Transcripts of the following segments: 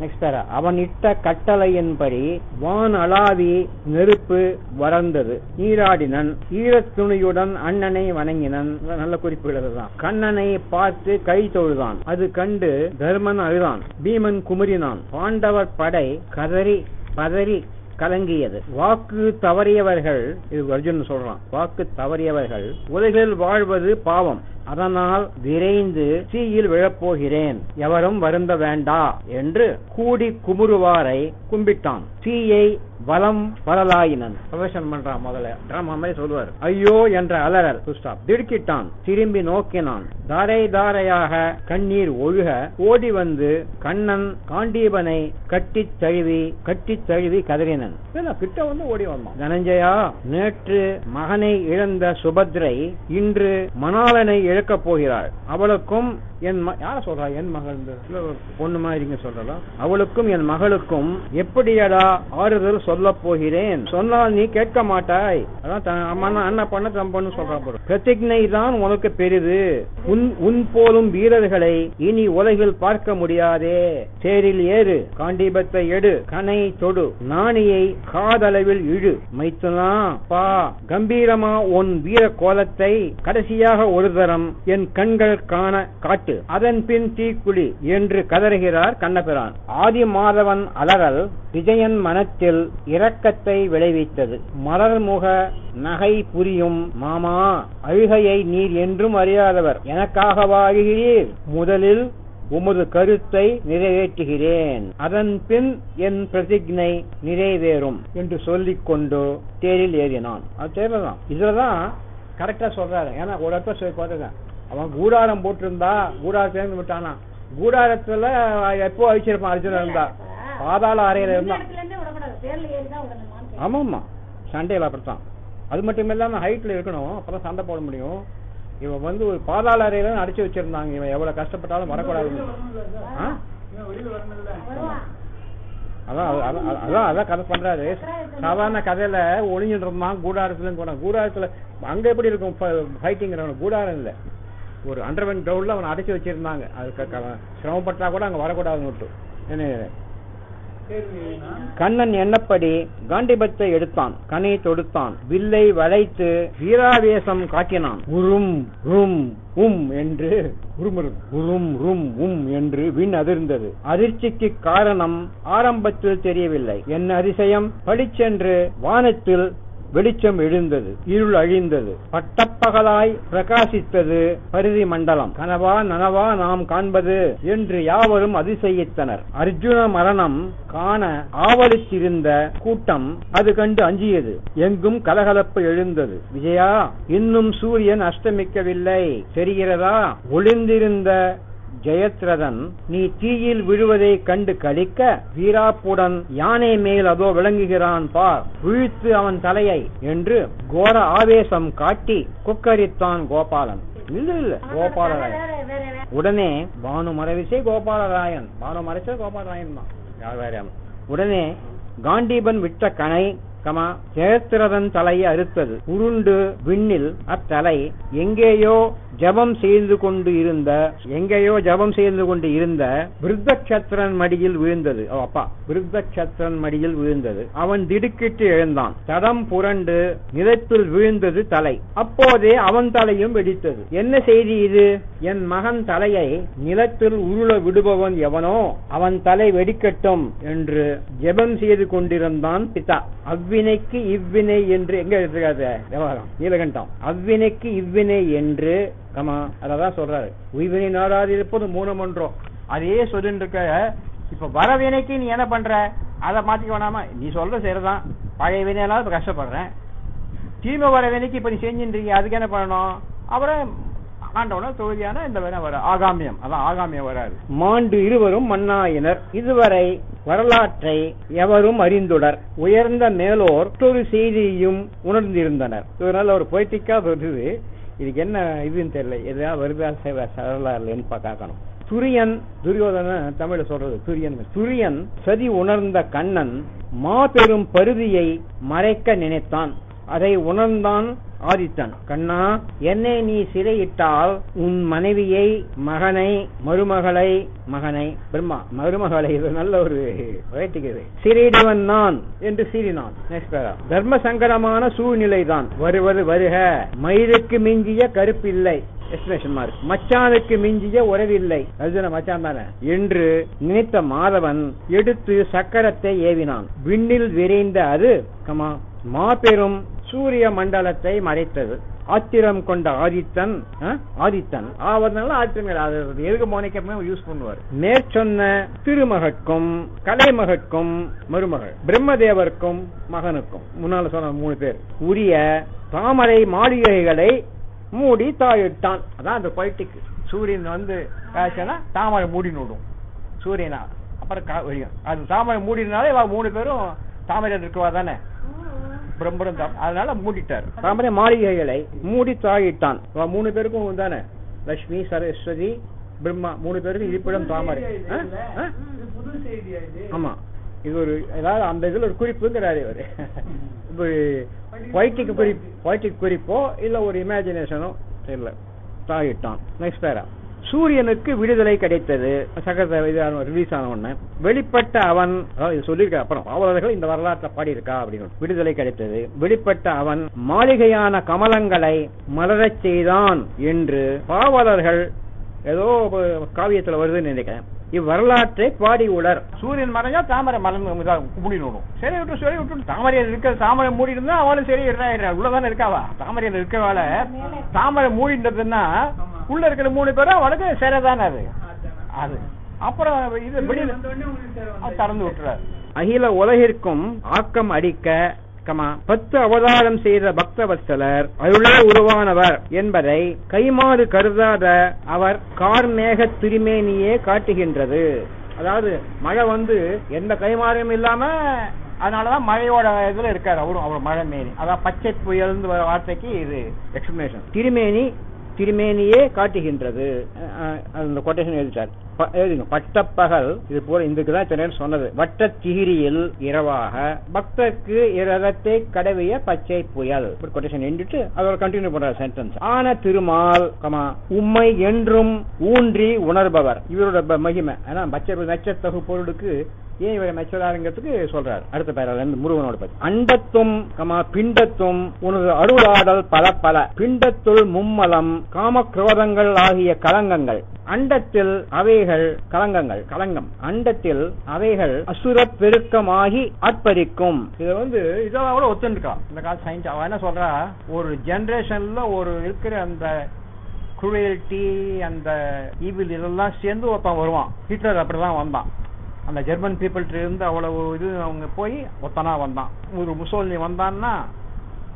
Next பேரா அவன் இட்ட கட்டளையின்படி வான் அளாவி நெருப்பு வறந்தது. நீராடினன் ஈரத் துணியுடன் அண்ணனை வணங்கினன். நல்ல குறிப்புகள் தான் கண்ணனை பார்த்து கை தொழுதான். அது கண்டு தர்மன் அழுதான். பீமன் குமரினான் பாண்டவர் படை கதறி பதறி கலங்கியது. வாக்கு தவறியவர்கள் இது அர்ஜுன் சொல்றான். வாக்கு தவறியவர்கள் உலகில் வாழ்வது பாவம். அதனால் விரைந்து தீயில் விழப்போகிறேன். எவரும் வருந்த வேண்டா என்று கூடி குமுறுவாரை கும்பிட்டான். தீயை வலம் வரலாயினன். பிரவேசனம் பண்றான் முதல்ல. டிராமா மாதிரி சொல்லுவார். ஐயோ என்ற அலறல். திடுக்கிட்டான். திரும்பி நோக்கினான். தாரை தாரையாக கண்ணீர் ஒழுக ஓடி வந்து கண்ணன் காண்டீபனை கட்டித் தழுவி கட்டித் தழுவி கதறினன். கிட்ட வந்து ஓடி வந்தான். தனஞ்சயா நேற்று மகனை இழந்த சுபத்ரை இன்று மணாளனை இழக்கப் போகிறாள் அவளுக்கும் என் யார சொல்றா? என் மகள் பொண்ணு மாதிரிங்க சொல்றதா அவளுக்கும் என் மகளுக்கும் எப்படியடா ஆறுதல் சொல்ல போகிறேன்? சொன்னால் நீ கேட்க மாட்டாய். அதான் தன் அம்மா அண்ணா பண்ண தம் பொண்ணு சொல்றா போற பிரதிஜை தான் உனக்கு பெரிது. உன் உன் போலும் வீரர்களை இனி உலகில் பார்க்க முடியாதே. தேரில் ஏறு காண்டீபத்தை எடு கனை தொடு நாணியை காதளவில் இழு. மைத்துனா பா கம்பீரமா உன் வீர கோலத்தை கடைசியாக ஒரு தரம் என் கண்கள் காண காட்டு அதன் பின் தீக்குழி என்று கதறுகிறார் கண்ணபிரான். ஆதி மாதவன் அலறல் விஜயன் மனத்தில் இரக்கத்தை விளைவித்தது. மலர்முக நகை புரியும் மாமா அழுகையை நீர் என்றும் அறியாதவர். எனக்காகவா அழுகிறீர் முதலில் உமது கருத்தை நிறைவேற்றுகிறேன். அதன் பின் என் பிரதிஜை நிறைவேறும் என்று சொல்லிக் கொண்டு தேரில் ஏறினான். அது தேர்தான் இதுலதான் கரெக்டா சொல்றாரு. ஏன்னா ஒரு இடத்துல சொல்லி பார்த்துக்கேன் அவன் கூடாரம் போட்டிருந்தா கூடாரம் சேர்ந்து விட்டானா? கூடாரத்துல எப்போ அழிச்சிருப்பான் அர்ஜுனன் இருந்தா? பாதாள அறையில இருந்தான். ஆமாம்மா. சண்டையில் அப்படித்தான். அது மட்டும் இல்லாம ஹைட்ல இருக்கணும். அப்பதான் சண்டை போட முடியும். இவன் வந்து ஒரு பாதாள அறையில அடிச்சு வச்சிருந்தாங்க. இவன் எவ்வளவு கஷ்டப்பட்டாலும் வரக்கூடாதுன்னு. ஆ? வருவான். அதான் அது- அது- அது- அதான் அதான் கதை பண்றாரு. சாதாரண கதையில ஒளிஞ்சிட்டு இருந்தான். கூடாரத்துல கூட கூடாரத்துல அங்க எப்படி இருக்கும்? ஃபைட்டிங் கூடாரம் இல்ல. ஒரு அண்டர்வென் கிரவுண்ட்ல அவனை அடைச்சு வச்சிருந்தாங்க. அதுக்கு சிரமப்பட்டா கூட அங்க வரக்கூடாதுன்னு விட்டு. என்ன கண்ணன் எண்ணப்படி காண்டிபத்தை எடுத்தான் கனை தொடுத்தான் வில்லை வளைத்து வீராவேசம் காட்டினான். உரும் ரும் உம் என்று உரும் ரும் உம் என்று விண் அதிர்ந்தது. அதிர்ச்சிக்கு காரணம் ஆரம்பத்தில் தெரியவில்லை. என் அதிசயம்? பளிச்சென்று வானத்தில் வெளிச்சம் எழுந்தது இருள் அழிந்தது பட்டப்பகலாய் பிரகாசித்தது பரிதி மண்டலம். கனவா நனவா நாம் காண்பது என்று யாவரும் அதிசயித்தனர். அர்ஜுன மரணம் காண ஆவலித்திருந்த கூட்டம் அது கண்டு அஞ்சியது. எங்கும் கலகலப்பு எழுந்தது. விஜயா இன்னும் சூரியன் அஸ்தமிக்கவில்லை. தெரிகிறதா? ஒளிந்திருந்த ஜெயத்ரதன் நீ தீயில் விழுவதை கண்டு கழிக்க வீராப்புடன் யானை மேல் அதோ விளங்குகிறான் பார் வீழ்த்து அவன் தலையை என்று கோர ஆவேசம் காட்டி கொக்கரித்தான் கோபாலன். இல்ல இல்ல கோபாலராயன். உடனே பானு மறைவிசை கோபாலராயன். பானு மறைச்ச கோபாலராயன் தான். உடனே காண்டீபன் விட்ட கணை கமா ஜெயத்ரதன் தலையை அறுத்தது. உருண்டு விண்ணில் அத்தலை எங்கேயோ ஜபம் செய்து கொண்டு இருந்த எங்கேயோ ஜபம் செய்து கொண்டு இருந்த விருத்தக்ஷத்திரன் மடியில் விழுந்தது. அப்பா விருத்தக்ஷத்திரன் மடியில் விழுந்தது. அவன் திடுக்கிட்டு எழுந்தான். தடம் புரண்டு நிலத்தில் விழுந்தது தலை. அப்போதே அவன் தலையும் வெடித்தது. என்ன செய்தி இது? என் மகன் தலையை நிலத்தில் உருள விடுபவன் எவனோ அவன் தலை வெடிக்கட்டும் என்று ஜெபம் செய்து கொண்டிருந்தான் பிதா. அவ்வி அவ்வினைக்கு இவ்வினை என்று எங்க எடுத்துக்காது விவகாரம் நீலகண்டம். அவ்வினைக்கு இவ்வினை என்று கமா அதான் சொல்றாரு. உய்வினை நாடாது இருப்பது மூணமன்றோம் அதே சொல்லிட்டு இருக்க இப்ப வர வினைக்கு நீ என்ன பண்ற? அதை மாத்திக்க வேணாமா நீ சொல்ற சரிதான். பழைய வினையெல்லாம் இப்ப கஷ்டப்படுறேன். தீமை வர வினைக்கு இப்ப நீ செஞ்சுட்டு அதுக்கு என்ன பண்ணணும்? அப்புறம் ஆண்டவன தொகுதியான இந்த வினை வர ஆகாமியம். அதான் ஆகாமியம் வராது மாண்டு இருவரும் மன்னாயினர். இதுவரை வரலாற்றை எவரும் அறிந்துடர். உயர்ந்த மேலோர் மற்றொரு செய்தியையும் உணர்ந்திருந்தனர். இதனால ஒரு பொய்டிக்கா வருது. இதுக்கு என்ன இதுன்னு தெரியல. எதா வருதா சேவை வரலாறுலன்னு பார்க்கணும். துரியன் துரியோதன தமிழ்ல சொல்றது துரியன். துரியன் சதி உணர்ந்த கண்ணன் மாபெரும் பருதியை மறைக்க நினைத்தான். அதை உணர்ந்தான் ஆதித்தன். கண்ணா என்னை நீ சிறையிட்டால் உன் மனைவியை மகனை மருமகளை மகனை பிரம்மா மருமகளை இது நல்ல ஒரு poetic சிறையிடுவன் நான் என்று சீறினான். தர்ம சங்கடமான சூழ்நிலைதான். வருவது வருக. மயிருக்கு மிஞ்சிய கருப்பில்லை. மச்சானுக்கு மிஞ்சிய உறவில்லை. அர்ஜுன மச்சான் தானே. என்று நினைத்த மாதவன் எடுத்து சக்கரத்தை ஏவினான். விண்ணில் விரைந்த அது கமா மாபெரும் சூரிய மண்டலத்தை மறைத்தது. ஆத்திரம் கொண்ட ஆதித்தன் ஆ? ஆதித்தன். ஆவதனால ஆத்திரம் அது எதுக்கு மோனிக்கப்பமே யூஸ் பண்ணுவார்? மேற்சொன்ன திருமகக்கும் கலைமகக்கும் மருமகள். பிரம்மதேவருக்கும் மகனுக்கும். முன்னால சொன்ன மூணு பேர். உரிய தாமரை மாளிகைகளை மூடி தாயிட்டான். அதான் அந்த பொய்டிக் சூரியன் வந்து காய்ச்சனா தாமரை மூடி விடும். சூரியனா. அப்புறம் அது தாமரை மூடினாலே மூணு பேரும் தாமரை இருக்குவா தானே? பிரம்மரம் தான் அதனால மூடிட்டார். தாமரை மாளிகைகளை மூடி தாயிட்டான் இவ மூணு பேருக்கும் தானே லட்சுமி சரஸ்வதி பிரம்மா. மூணு பேருக்கும் இருப்பிடம் தாமரை. ஆமா. இது ஒரு ஏதாவது அந்த இதுல ஒரு குறிப்புங்கிறாரு இவரு. ஒரு பொய்டிக் குறிப்பு பொய்டிக் குறிப்போ இல்ல ஒரு இமேஜினேஷனோ தெரியல. தாயிட்டான் நெக்ஸ்ட் பேரா சூரியனுக்கு விடுதலை கிடைத்தது. சகத ரிலீஸ் ஆன உடனே. வெளிப்பட்ட அவன் இது சொல்லியிருக்க அப்புறம் பாவலர்கள் இந்த வரலாற்றை பாடியிருக்கா அப்படின்னு விடுதலை கிடைத்தது. வெளிப்பட்ட அவன் மாளிகையான கமலங்களை மலரச் செய்தான் என்று பாவலர்கள் ஏதோ காவியத்துல வருதுன்னு நினைக்கிறேன். இவ்வரலாற்றை பாடி உலர். சூரியன் மறைஞ்சா தாமரை மலர்ந்து மூடிடும் சரி விட்டு சரி விட்டு தாமரையில் இருக்கிற தாமரை மூடி இருந்தா அவனும் சரி உள்ளதானே இருக்காவா தாமரையில் இருக்கவால தாமரை மூடின்றதுன்னா உள்ள இருக்கிற மூணு பேரும் அவனுக்கு சரிதானே அது? அது. அப்புறம் இது வெளியில திறந்து விட்டுறாரு. அகில உலகிற்கும் ஆக்கம் அடிக்க கமா பத்து அவதாரம் செய்த பக்தவத்சலர் அருளே உருவானவர் என்பதை கைமாறு கருதாத அவர் கார்மேக திருமேனியே காட்டுகின்றது. அதாவது மழை வந்து எந்த கைமாறும் இல்லாம அதனாலதான் மழையோட இதுல இருக்காரு. அவரும் அவர் மழை மேனி. அதான் பச்சை புயல்னு வர வார்த்தைக்கு இது. எக்ஸ்பிளனேஷன் திருமேனி திருமேனியே காட்டுகின்றது. அந்த கொட்டேஷன் எழுதிட்டார். ப- பட்டப்பகல் இது போல இதுக்கு தான் இத்தனை சொன்னது. வட்ட திகிரியில் இரவாக பக்தருக்கு இரதத்தை கடவிய பச்சை புயல். கொட்டேஷன் எண்டுட்டு அதோட கண்டினியூ பண்ற சென்டென்ஸ் ஆன திருமால் கமா உம்மை என்றும் ஊன்றி உணர்பவர். இவரோட ப- மகிமை. ஏன்னா பச்சை நச்சத்தகு பொருளுக்கு ஏன் இவரை மெச்சராருங்கிறதுக்கு சொல்றாரு. அடுத்த பேரால இருந்து முருகனோட பத்தி. அண்டத்தும் கமா பிண்டத்தும் உனது அருளாடல் பல பல. பிண்டத்துள் மும்மலம் காமக்ரோதங்கள் ஆகிய கலங்கங்கள். அண்டத்தில் அவைகள் கலங்கங்கள். கலங்கம். அண்டத்தில் அவைகள் அசுர பெருக்கமாகி அற்பரிக்கும் இது வந்து இதெல்லாம் கூட ஒத்துருக்கா இந்த கால சயின்ஸ் அவன் என்ன சொல்றா? ஒரு ஜெனரேஷன்ல ஒரு இருக்கிற அந்த குரேல்டி அந்த ஈவில் இதெல்லாம் சேர்ந்து ஒருத்தன் வருவான். ஹிட்லர் அப்படிதான் வந்தான். அந்த ஜெர்மன் பீப்புள்கிட்ட இருந்து அவ்வளவு இது அவங்க போய் ஒத்தனா வந்தான். ஒரு முசோலினி வந்தான்னா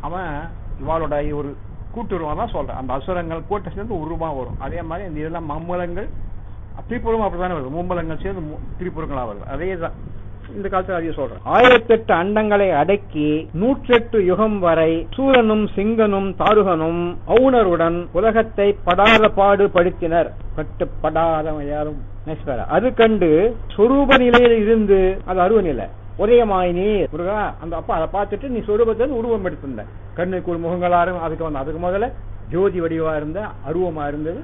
அவன் இவாளோட ஒரு கூட்டுருவா தான் சொல்றேன். அந்த அசுரங்கள் கூட்ட சேர்ந்து உருவமாக வரும். அதே மாதிரி இந்த இதெல்லாம் மம்மலங்கள் திரிபுரம் அப்படித்தானே வருது. மும்மலங்கள் சேர்ந்து மு- திரிபுரங்களா வருது. அதே தான் இந்த காலத்தில் அதையும் சொல்றேன். ஆயிரத்தெட்டு அண்டங்களை அடக்கி நூற்றெட்டு யுகம் வரை சூரனும் சிங்கனும் தாருகனும் அவுணருடன் உலகத்தை படாத பாடு படுத்தினர் கட்டுப்படாதவன் யாரும் Next அது கண்டு சொரூப நிலையில் இருந்து அது அருவ நிலை. உதயமாய் நீ முருகா அந்த அப்பா அதை பார்த்துட்டு நீ சொரூபத்தில் உருவம் எடுத்திருந்த. கண்ணுக்கு ஒரு முகங்களாரும் அதுக்கு வந்து அதுக்கு முதல்ல ஜோதி வடிவா இருந்த அருவமா இருந்தது.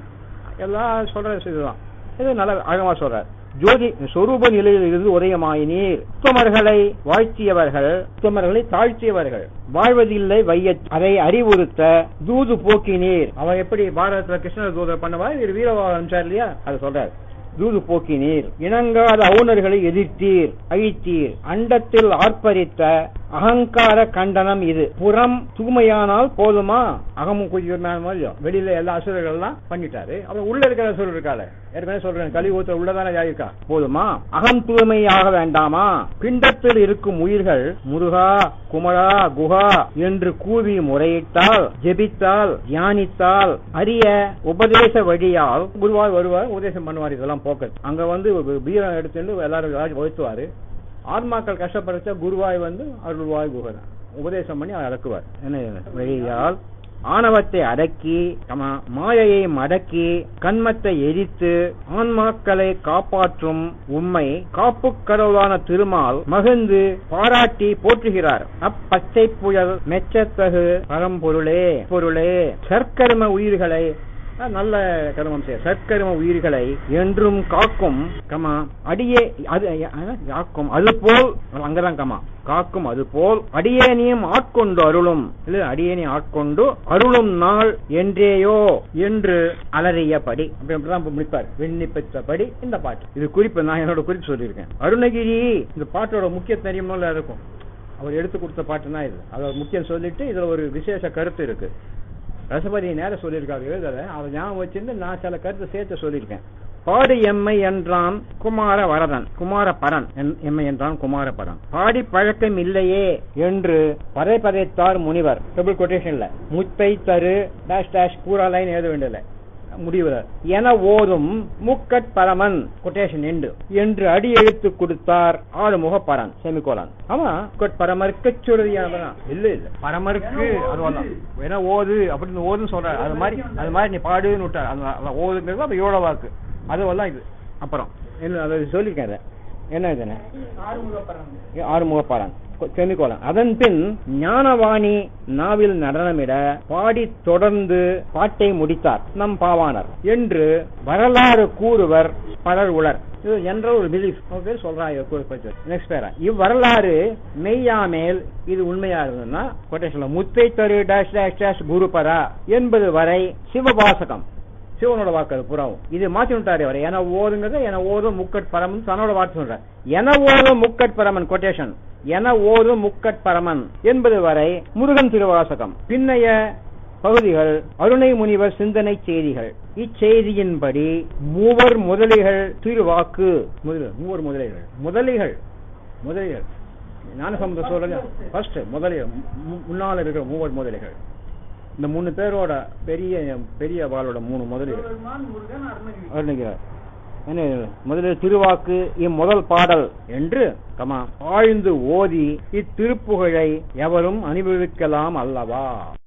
எல்லாம் சொல்ற இதுதான். இது நல்ல அழகமா சொல்றார். ஜோதி சொரூப நிலையில் இருந்து உதயமாயினீர் உத்தமர்களை வாழ்த்தியவர்கள் உத்தமர்களை தாழ்த்தியவர்கள். வாழ்வதில்லை வைய அதை அறிவுறுத்த தூது போக்கினீர். அவன் எப்படி பாரதத்துல கிருஷ்ணர் தூதர் பண்ணவா? இவர் வீரவாக இல்லையா? அதை சொல்றாரு. தூது போக்கினீர் இணங்காத அவுணர்களை எதிர்த்தீர் அழித்தீர். அண்டத்தில் ஆர்ப்பரித்த அகங்கார கண்டனம் இது. புறம் தூய்மையானால் போதுமா? அகமும் குதிர்மையான இல்லையோ? வெளியில எல்லா அசுரர்கள் எல்லாம் பண்ணிட்டாரு. அப்புறம் உள்ள இருக்கிற அசுரர் இருக்காரு ஏற்கனவே சொல்றேன் கலிபூத்த உள்ளதானே இருக்கா? போதுமா? அகம் தூய்மையாக வேண்டாமா? பிண்டத்தில் இருக்கும் உயிர்கள் முருகா குமரா குஹா என்று கூவி முறையிட்டால் ஜெபித்தால் தியானித்தால் அரிய உபதேச வழியால் குருவாய் வருவார் உபதேசம் பண்ணுவார் இதெல்லாம் போக்கு. அங்க வந்து பீரம் எடுத்துட்டு எல்லாரும் ஏதாச்சும் ஆன்மாக்கள் ஆத்மாக்கள் கஷ்டப்படுத்த குருவாய் வந்து அருள்வாய் குகதான் உபதேசம் பண்ணி அவர் அடக்குவார். என்ன வழியால் ஆணவத்தை அடக்கி மாயையை மடக்கி கண்மத்தை எரித்து ஆன்மாக்களை காப்பாற்றும் உம்மை காப்பு கடவுளான திருமால் மகிழ்ந்து பாராட்டி போற்றுகிறார். அப்பச்சை புயல் மெச்சத்தகு பரம்பொருளே பொருளே சர்க்கரும உயிர்களை நல்ல கர்மம் செய்ய. சற்கர்ம உயிர்களை என்றும் காக்கும். கமா அடியே அது காக்கும் அது போல் அங்கதான் கமா. காக்கும் அது போல் அடியேனியும் ஆட்கொண்டு அருளும். இல்ல அடியேனி ஆட்கொண்டு அருளும் நாள் என்றேயோ என்று அலறியபடி. அப்படிதான் முடிப்பார். விண்ணப்பித்தபடி இந்த பாட்டு. இது குறிப்பு நான் என்னோட குறிப்பு சொல்லியிருக்கேன். அருணகிரி இந்த பாட்டோட முக்கிய தெரியுமோ இருக்கும். அவர் எடுத்து கொடுத்த பாட்டுனா இது. அதை முக்கியம் சொல்லிட்டு இதுல ஒரு விசேஷ கருத்து இருக்கு. ரசபதி நேரம் சொல்லியிருக்காரு எழுதல. அதை ஞாபகம் வச்சிருந்து நான் சில கருத்தை சேர்த்து சொல்லியிருக்கேன். பாடு எம்மை என்றான் குமார வரதன் குமார பரன் என்- எம்மை என்றான் குமார பரன். பாடி பழக்கம் இல்லையே என்று பதை பதைத்தார் முனிவர். டபுள் கொட்டேஷன்ல முத்தை தரு டேஷ் டேஷ் கூறாலைன்னு லைன் எழுத வேண்டியதில்லை. முடிவுல. என ஓதும் முக்கட் பரமன் கொட்டேஷன் எண்டு என்று அடி எழுத்து கொடுத்தார் ஆறுமுக பரன் செமிகோலான் ஆமா முக்கட் பரமருக்கு சுருதியானதான் இல்ல இல்ல. பரமருக்கு அது என ஓது அப்படின்னு ஓதுன்னு சொல்ற அது மாதிரி அது மாதிரி நீ பாடுன்னு விட்டார். அந்த ஓதுங்கிறது அப்ப ஏழ வாக்கு. அதுவெல்லாம் இது. அப்புறம் என்ன அதை சொல்லியிருக்கேன் என்ன இதுன்னு? ஆறுமுகப்பறந்து ஆறுமுகப்பாளன் செமிகோலன் அதன் பின் ஞானவாணி நாவில் நடனமிட பாடி தொடர்ந்து பாட்டை முடித்தார். நம் பாவாணர். என்று வரலாறு கூறுவர் பலர் உளர். இது என்ற ஒரு பிலீஃப் பேர் சொல்றாங்க நெக்ஸ்ட் பேரா இவ்வரலாறு மெய்யாமேல் இது உண்மையா இருந்ததுன்னா கொட்டேஷன்ல முத்தை தரு டேஷ் டேஷ் டேஷ் குருபரா என்பது வரை சிவபாசகம். சிவனோட வாக்கு அது புறாவும். இது மாத்தி விட்டாரு அவர். என ஓதுங்கிறது என ஓதும் முக்கட் பரமன் சனோட வார்த்தை சொல்ற என ஓதும் முக்கட் பரமன் கொட்டேஷன் என ஓதும் முக்கட் பரமன் என்பது வரை முருகன் திருவாசகம். பின்னைய பகுதிகள் அருணை முனிவர் சிந்தனை செய்திகள். இச்செய்தியின்படி மூவர் முதலிகள் திருவாக்கு மூவர் முதலிகள். முதலிகள் முதலிகள். ஞானசம்பந்த சோழன் ஃபர்ஸ்ட் முதலிகள். மு- இருக்கிற மூவர் முதலிகள். இந்த மூணு பேரோட பெரிய பெரிய வாளோட மூணு முதலீடு என்ன முதலில் திருவாக்கு இம்முதல் பாடல் என்று கமா ஆழ்ந்து ஓதி இத்திருப்புகழை எவரும் அனுபவிக்கலாம் அல்லவா?